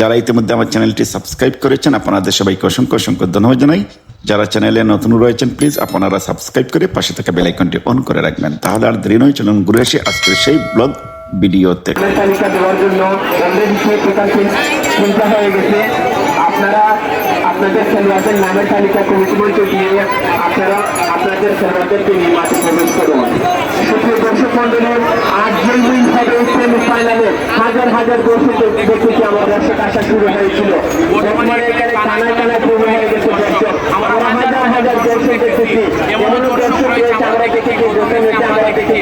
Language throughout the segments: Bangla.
যারা ইতিমধ্যে আমার চ্যানেলটি সাবস্ক্রাইব করেছেন, আপনাদের সবাইকে অসংখ্য অসংখ্য ধন্যবাদ জানাই। যারা চ্যানেলে নতুন রয়েছেন, প্লিজ আপনারা সাবস্ক্রাইব করে পাশে থাকা বেলাইকনটি অন করে রাখবেন। তাহলে আর দেরি নয়, চলুন ঘুরে আসি আজকের সেই ব্লগ ভিডিওতে। তালিকা দেওয়ার জন্য আপনারা আপনাদের খেলোয়াড়দের নামের তালিকা কমিটি মঞ্চে দিয়ে আপনারা আপনাদের খেলোয়াড়দেরকে নিয়ে মাঠে প্রবেশ করুন। সুপ্রিয় দর্শক মন্ডলের আট জন্মই হবে সেমিফাইনালে হাজার হাজার দর্শক দেখেছি আমার দর্শক আসা শুরু হয়েছিল? কানায় কানায় পূর্ণ হয়ে গেছে দর্শক। আমরা হাজার আমরা দেখেছি আমরা দেখেছি।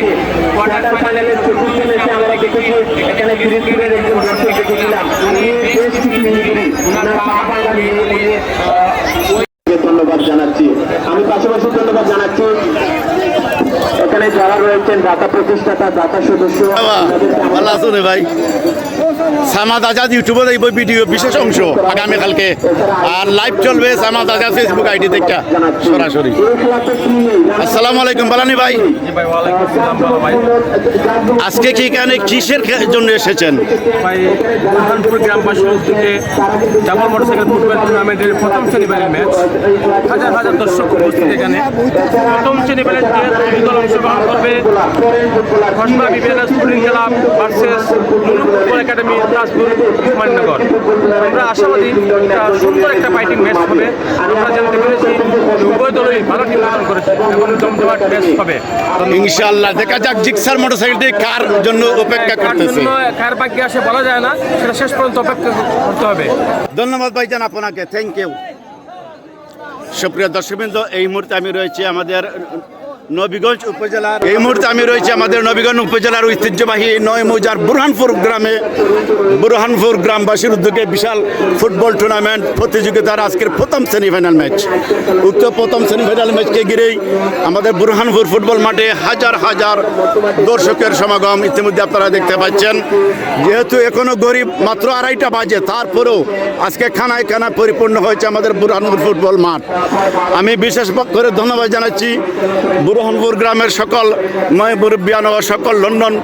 কোয়ার্টার ফাইনালের আমরা দেখেছি, এখানে নিয়ে ধন্যবাদ জানাচ্ছি। আমি পাশাপাশি ধন্যবাদ জানাচ্ছি। এখানে যারা রয়েছেন দাতা প্রতিষ্ঠাতা দাতা সদস্য ভাই? সামাদ আজাদ ইউটিউবে দেখব ভিডিও বিশেষ অংশ। আগামীকালকে আর লাইভ চলবে সামাদ আজাদ ফেসবুক আইডি থেকে সরাসরি? আসসালামু আলাইকুম বালানি ভাই। আজকে কি এখানে কিসের জন্য এসেছেন? ভাই বুরহানপুর উদ্যোগে ডাবল মোটরসাইকেল ফুটবল টুর্নামেন্টের প্রথম সেমিফাইনাল ম্যাচ। হাজার হাজার দর্শক উপস্থিত এখানে। প্রথম সেমিফাইনাল দুই দল অংশগ্রহণ করবে Kasba BBNS sporting club versus Nuru academy Kumarnagar আমরা আশাবাদী একটা সুন্দর একটা ফাইটিং ম্যাচ হবে। আমরা জানতে পেরেছি উভয় দলই ভালো করেছে এবং জমজমাট ম্যাচ হবে। ইনশাআল্লাহ দেখা যাক জিক্সার মোটরসাইকেলটি কার জন্য অপেক্ষা কার করতেছে। কার ভাগ্যে আসে বলা যায় না সেটা শেষ পর্যন্ত অপেক্ষা করতে হবে। ধন্যবাদ ভাইজান আপনাকে থ্যাংক ইউ সুপ্রিয় দর্শকবৃন্দ এই মুহূর্তে আমি রয়েছি আমাদের নবীগঞ্জ উপজেলার এই মুহূর্তে আমি রয়েছি আমাদের নবীগঞ্জ উপজেলার ঐতিহ্যবাহী নয় মৌজার বুরহানপুর গ্রামে। বুরহানপুর গ্রামবাসীর উদ্যোগে বিশাল ফুটবল টুর্নামেন্ট প্রতিযোগিতার আজকের প্রথম সেমিফাইনাল ম্যাচ উক্ত প্রথম সেমিফাইনাল ম্যাচকে ঘিরেই আমাদের বুরহানপুর ফুটবল মাঠে হাজার হাজার দর্শকের সমাগম ইতিমধ্যে আপনারা দেখতে পাচ্ছেন। যেহেতু এখনও গরিব মাত্র আড়াইটা বাজে, তারপরেও আজকে খানায় খানায় পরিপূর্ণ হয়েছে আমাদের বুরহানপুর ফুটবল মাঠ। আমি বিশেষ করে ধন্যবাদ জানাচ্ছি বুরহানপুর গ্রামের সকল নয় মুরব্বিয়ান সকল লন্ডন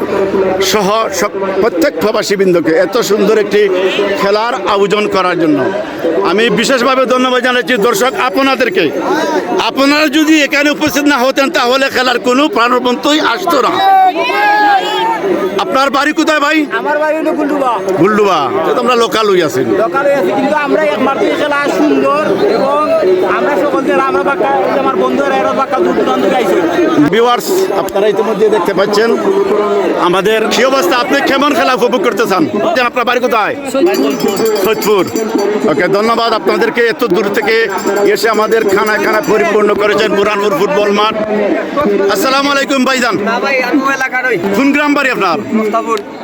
সহ প্রত্যেক প্রবাসীবৃন্দকে এত সুন্দর একটি খেলার আয়োজন করার জন্য। আমি বিশেষভাবে ধন্যবাদ জানাচ্ছি দর্শক আপনাদেরকে। আপনারা যদি এখানে উপস্থিত না হতেন তাহলে খেলার কোনো প্রাণবন্তই আসতো না। আপনার বাড়ি কোথায় ভাই? আমার বাড়ি হলো গুন্ডুবা গুল্ডুবা। তো তোমরা লোকাল হই আছেন। সকালে আছি কিন্তু আমরা একমাত্র খেলা সুন্দর এবং আমরা সকল জেলা আমরা বাক্কা আমার বন্ধুরা এরা বাক্কা দূর দূরান্ত গাইছে ভিউয়ার্স আপনারা ইতিমধ্যে দেখতে পাচ্ছেন আমাদের কি অবস্থা? আপনি কেমন খেলা উপভোগ করতে চান আপনার বাড়ি কোথায়? সৈয়দপুর ওকে ধন্যবাদ আপনাদেরকে এত দূর থেকে এসে আমাদের খানায় খানা পরিপূর্ণ করেছেন বুরানপুর ফুটবল মাঠ। আসসালামু আলাইকুম ভাইজান। কোন গ্রাম বাড়ি আপনার?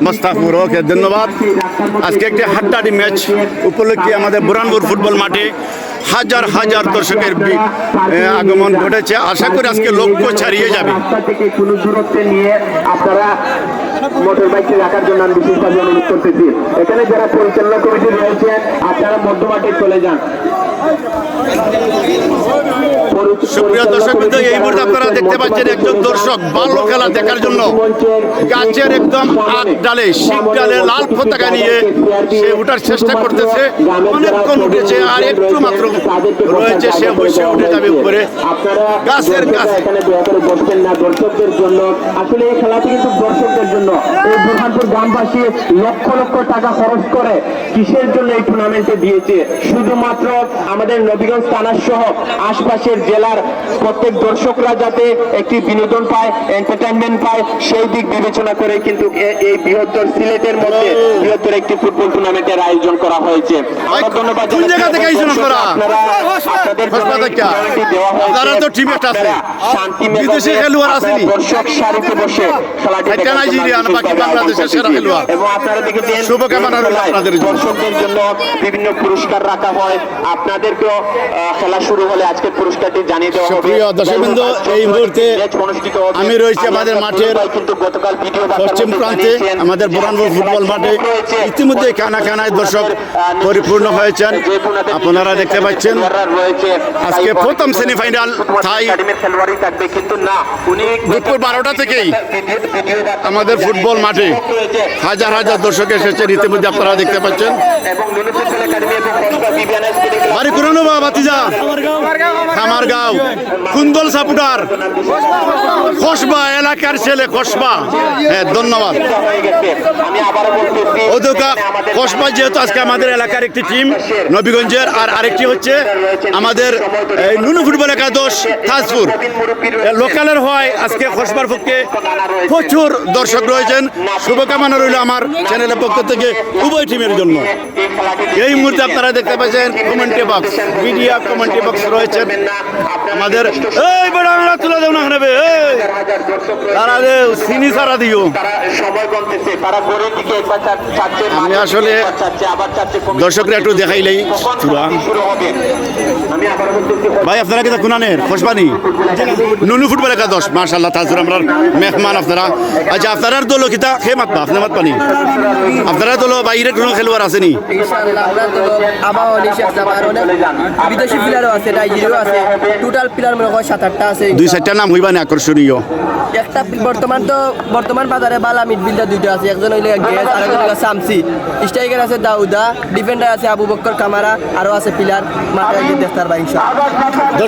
মোস্তাফুর। ওকে ধন্যবাদ। আজকে একটি হাড্ডাডি ম্যাচ উপলক্ষে আমাদের বুরানপুর ফুটবল মাঠে হাজার হাজার দর্শকের আগমন ঘটেছে। আশা করি আজকে লক্ষ্য ছাড়িয়ে যাবে। থেকে কোনো দূরত্বে নিয়ে আপনারা মোটর রাখার জন্য আমি বিশেষভাবে অনুরোধ করতেছি। এখানে যারা পরিচালনা কমিটি রয়েছেন আপনারা মধ্যমাঠে চলে যান। সুপ্রিয় দর্শক বৃন্দ, এই মুহূর্তে আপনারা দেখতে পাচ্ছেন একজন দর্শক ভালো খেলা দেখার জন্য। গাছের একদম ডালে ডালে লাল পতাকা নিয়ে সে উঠার চেষ্টা করতেছে। অনেকক্ষণ উঠেছে আর একটু মাত্র রয়েছে সে অবশ্যই উঠে যাবে উপরে। গাছের বসবেন না দর্শকদের জন্য। আসলে এই খেলাটি কিন্তু দর্শকদের জন্য। এই বুরহানপুর গ্রামবাসী লক্ষ লক্ষ টাকা খরচ করে কিসের জন্য এই টুর্নামেন্টে দিয়েছে? শুধুমাত্র আমাদের নবীগঞ্জ থানার সহ আশপাশের জেলার প্রত্যেক দর্শকরা যাতে একটি বিনোদন পায় এন্টারটেনমেন্ট পায় সেই দিক বিবেচনা করে কিন্তু এই বৃহত্তর সিলেটের মধ্যে বৃহত্তর একটি ফুটবল টুর্নামেন্টের আয়োজন করা হয়েছে আমরা ধন্যবাদ? আপনারা আপনাদের জন্য হাসপাতাল এই কা? টুর্নামেন্টটি দেওয়া হয়েছে। আপনারা তো team আছে। শান্তি বিদেশি খেলোয়াড় আপনারা দর্শক সারিতে বসে খেলাটি একটা দেখার জন্য নাইজেরিয়া, বিশেষভাবে বাকি বাংলাদেশের সেরা খেলোয়াড়। এবং আপনারা দেখেছেন শুভকামনা রইল আপনাদের দর্শকদের জন্য বিভিন্ন পুরস্কার রাখা হয় আপনাদেরকেও খেলা শুরু হলে আজকে পুরস্কারটি জানিয়ে দেওয়া হবে। দর্শকবৃন্দ, এই মুহূর্তে ম্যাচ অনুষ্ঠিত হবে। আমি রয়েছি আমাদের মাঠের পশ্চিম প্রান্তে আমাদের বোরানপুর ফুটবল মাঠে ইতিমধ্যে কানা কানায় দর্শক পরিপূর্ণ হয়েছেন। আপনারা দেখতে পাচ্ছেন আজকে প্রথম সেমিফাইনাল দুপুর বারোটা থেকেই আমাদের ফুটবল মাঠে হাজার হাজার দর্শক এসেছেন ইতিমধ্যে আপনারা দেখতে পাচ্ছেন। বাড়ি করুন বা বাতিজা খামার গাঁও। কুন্দল সাপুটার। খসবা, এলাকার ছেলে খসবা। হ্যাঁ ধন্যবাদ। কসবা যেহেতু আজকে আমাদের এলাকার একটি টিম নবীগঞ্জের, আর আরেকটি হচ্ছে আমাদের নুনু ফুটবল একাদশ তাজপুর। লোকালের হয় আজকে খসবার পক্ষে প্রচুর দর্শক রয়েছেন। শুভকামনা রইল আমার চ্যানেলের পক্ষ থেকে উভয় টিমের জন্য। এই মুহূর্তে আপনারা দেখতে পাচ্ছেন কমেন্টে বক্স মিডিয়া কমেন্টে বক্স রয়েছেন আমাদের এই বেড়া তুলে দেব না নেবে। তারা চিনি সারা দিও। আমি আসলে দর্শকরা একটু দেখাইলেই চূড়া। ভাই আপনারা কিন্তু কুনানের খোসবানি নুনু ফুটবল একাদশ মার্শাল্লাহ তাজুর আমরা মেহমান আপনারা। আচ্ছা আপনারা দল কিতা? খে মাতবা আপনি মাত পানি আপনারা দল বাইরে কোনো খেলোয়াড় আসেনি বিদেশি প্লেয়ারও আছে নাইজেরিয়াও আছে। টোটাল প্লেয়ার মনে হয় সাত আটটা আছে। দুই চারটা নাম হইবা না আকর্ষণীয়। একটা বর্তমান তো বর্তমান বাজারে বালা মিডফিল্ডার দুইটা আছে। একজন হইলে গেস আর একজন হইলে সামসি স্ট্রাইকার আছে দাউদা ডিফেন্ডার আছে আবু বক্কর কামারা আরও আছে পিলার মাঠে গিয়ে দেখতার ভাই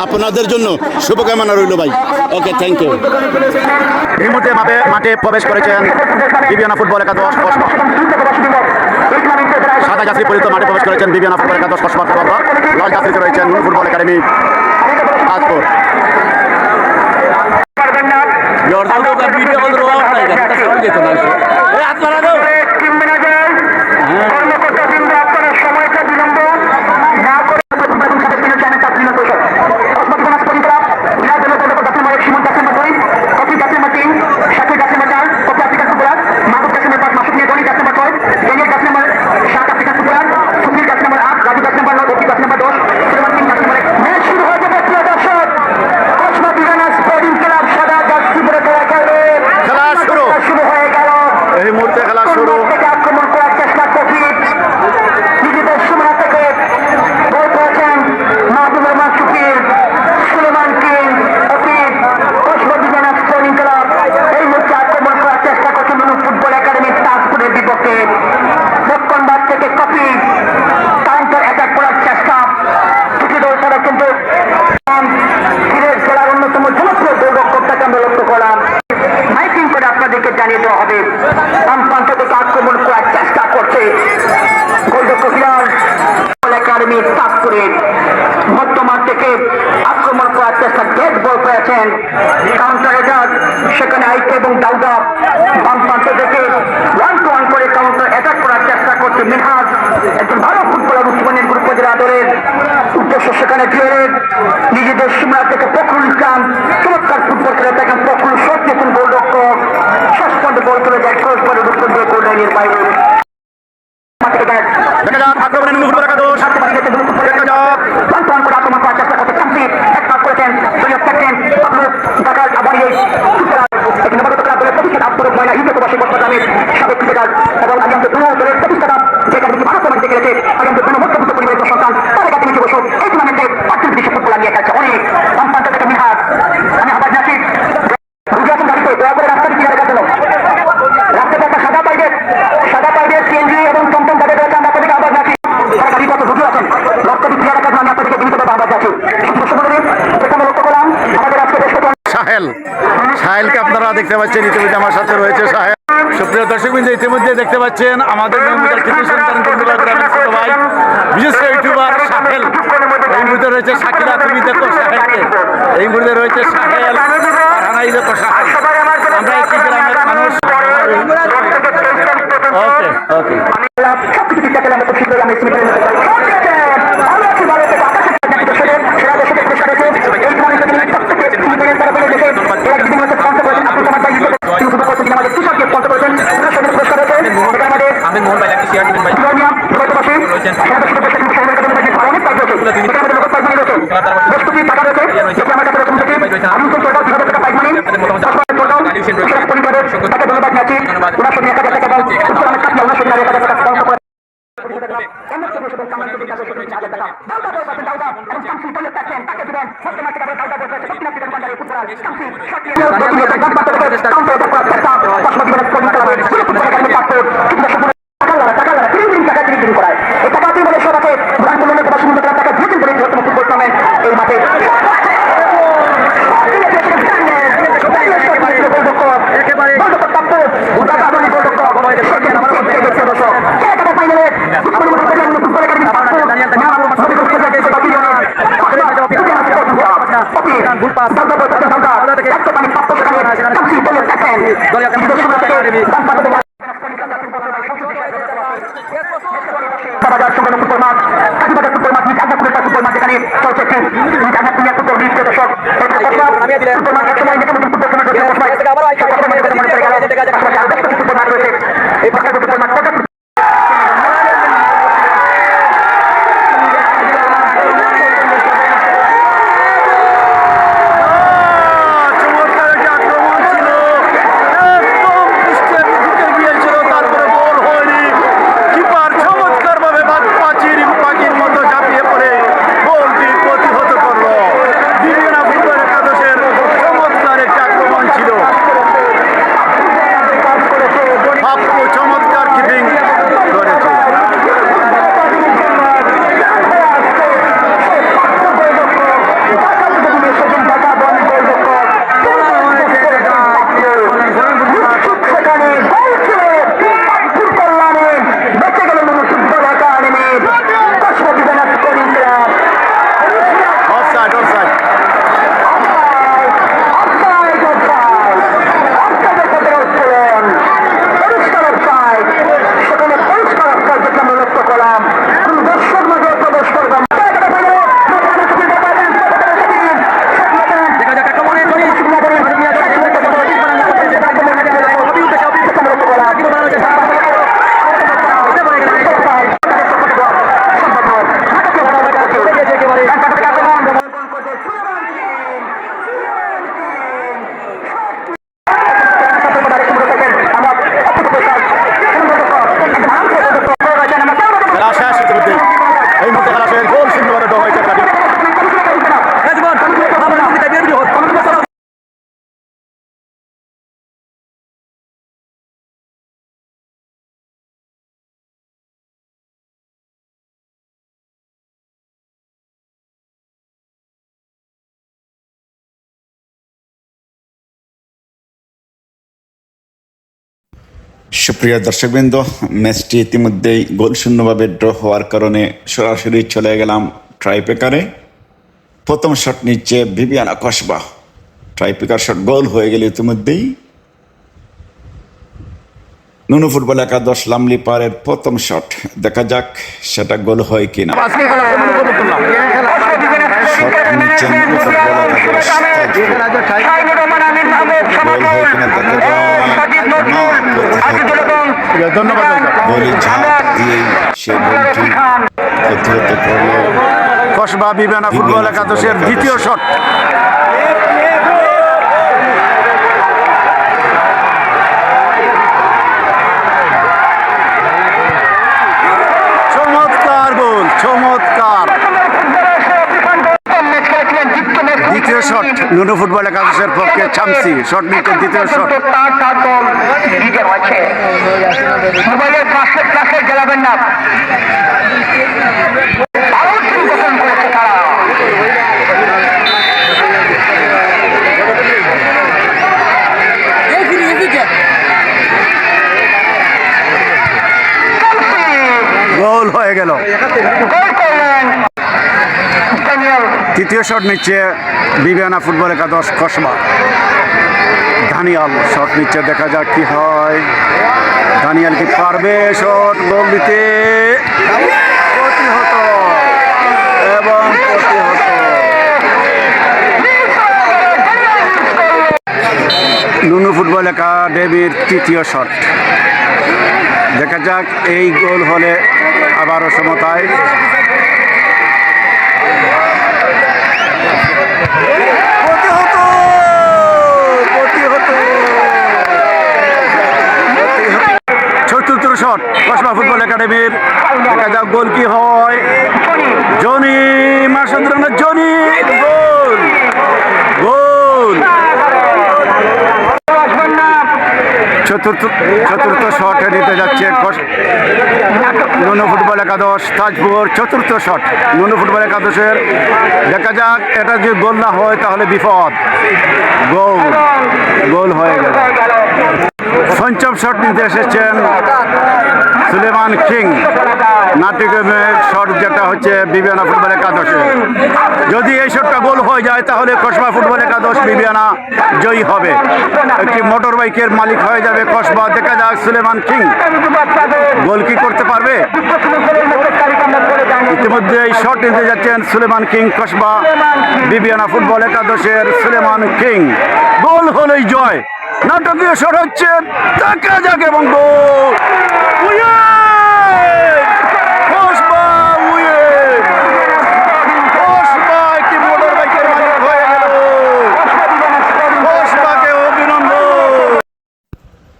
আপনাদের জন্য শুভকামনা রইল ভাই। ওকে থ্যাংক ইউ এই মুহূর্তে মাঠে মাঠে প্রবেশ করেছেন বিবিয়ানা ফুটবল একাদশ সাদা যাত্রী পরিচিত মাঠে প্রবেশ করেছেন বিবিয়ানা ফুটবল একাদশ কসবা লাল যাত্রীতে রয়েছেন ফুটবল একাডেমি তাজপুর ইতিমধ্যে দেখতে পাচ্ছেন আমাদের ভাই বিশেষ করে ইউটিউবার সাহেল। এই মুহূর্তে রয়েছে সাকিরা তুমি দেখো সাহেলকে। এই মুহূর্তে রয়েছে সাহেল হানাই দেখো সাহেল। আমরা একটি গ্রামের মানুষ। ওকে ওকে আমি তো সরকার দুই মানে হাজার টাকা পাইকারি সুপ্রিয় দর্শকবৃন্দ ম্যাচটি ইতিমধ্যেই গোল শূন্যভাবে ড্র হওয়ার কারণে সরাসরি চলে গেলাম ট্রাইপেকারে প্রথম শট নিচ্ছে ভিভিয়ানা কসবা ট্রাইপেকার শট গোল হয়ে গেলে ইতিমধ্যেই। নুনু ফুটবল একাদশ লামলি পারের প্রথম শট দেখা যাক সেটা গোল হয় কিনা। শট নিচ্ছে নুনু ফুটবল একাদশ। গোল হয় কিনা দেখা যাক। ধন্যবাদ। বলি ঝাঁপ দিয়ে সে গোলটি প্রতিহত করল। কসবা বিবেনা ফুটবল একাদশের দ্বিতীয় শট চমৎকার গোল চমৎকার দ্বিতীয় শট নুনু ফুটবল একাদশের পক্ষে ছামসি শট নিচ্ছে দ্বিতীয় শট। মোবাইলের গেলাবেন না দারুণ team গঠন করেছে তারা। গোল হয়ে গেল গোল করলেন ড্যানিয়েল তৃতীয় শট নিচ্ছে বিবিয়ানা ফুটবল একাদশ কসবা ধানিয়াল শট নিচ্ছে, দেখা যাক কি হয়। ধানিয়াল কি পারবে? শট গোল দিতে। এবং নুনু ফুটবল একাডেমির তৃতীয় শট। দেখা যাক এই গোল হলে আবারও সমতায়। প্রতিহত চতুর্থ শটে নিতে যাচ্ছে নুনু ফুটবল একাদশ তাজপুর চতুর্থ শট নুনু ফুটবল একাদশের, দেখা যাক এটা যদি গোল না হয় তাহলে বিপদ। গোল গোল হয়ে গেল। পঞ্চম শট নিতে এসেছেন সুলেমান কিং নাটকের শট যেটা হচ্ছে বিবিয়ানা ফুটবল একাদশে। যদি এই শটটা গোল হয়ে যায় তাহলে কসবা ফুটবল একাদশ বিবিয়ানা জয়ী হবে। একটি মোটর বাইকের মালিক হয়ে যাবে কসবা। দেখা যাক সুলেমান কিং গোল কি করতে পারবে। ইতিমধ্যে এই শট নিতে যাচ্ছেন সুলেমান কিং, কসবা বিবিয়ানা ফুটবল একাদশের সুলেমান কিং। গোল হলেই জয়। নাটকীয় শট হচ্ছে। দেখা যাক এবং গোল উইয়ে! কসবা উইয়ে! কসবা একটি মোটর বাইকের মালিক হয়ে গেল কসবাকে অভিনন্দন